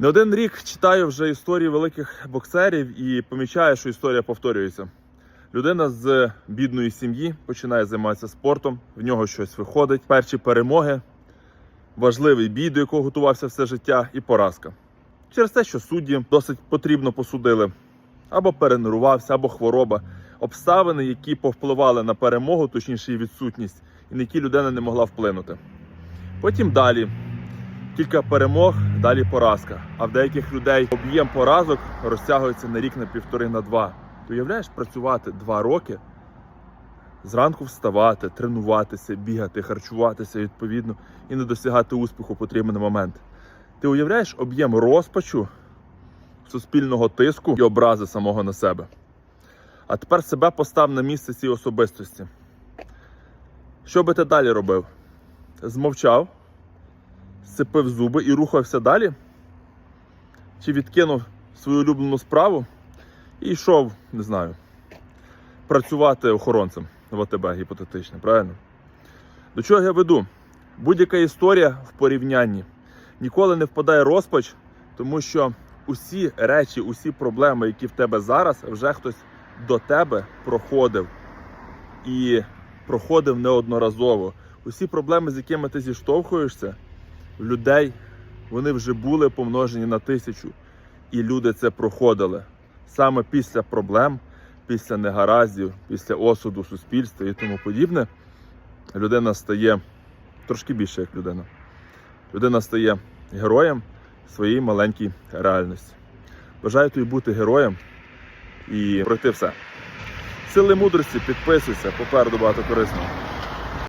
Не один рік читаю вже історії великих боксерів і помічаю, що історія повторюється. Людина з бідної сім'ї починає займатися спортом, в нього щось виходить. Перші перемоги, важливий бій, до якого готувався все життя, і поразка. Через те, що судді досить потрібно посудили, або перенервувався, або хвороба, обставини, які повпливали на перемогу, точніше її відсутність, і на які людина не могла вплинути. Потім далі кілька перемог, далі поразка. А в деяких людей об'єм поразок розтягується на рік, на півтори, на два. Ти уявляєш працювати два роки, зранку вставати, тренуватися, бігати, харчуватися відповідно і не досягати успіху в потрібний момент. Ти уявляєш об'єм розпачу, суспільного тиску і образи самого на себе. А тепер себе постав на місце цієї особистості. Що би ти далі робив? Змовчав, сцепив зуби і рухався далі? Чи відкинув свою улюблену справу і йшов, не знаю, працювати охоронцем в ОТБ гіпотетично, правильно? До чого я веду? Будь-яка історія в порівнянні ніколи не впадає розпач, тому що усі речі, усі проблеми, які в тебе зараз, вже хтось до тебе проходив і проходив неодноразово. Усі проблеми, з якими ти зіштовхуєшся, людей вони вже були помножені на тисячу. І люди це проходили саме після проблем, після негараздів, після осуду суспільства і тому подібне. Людина стає трошки більше як людина. Людина стає героєм своєї маленькій реальності. Бажаю тобі бути героєм і пройти все. Сили мудрості, підписуйся, попереду багато корисного.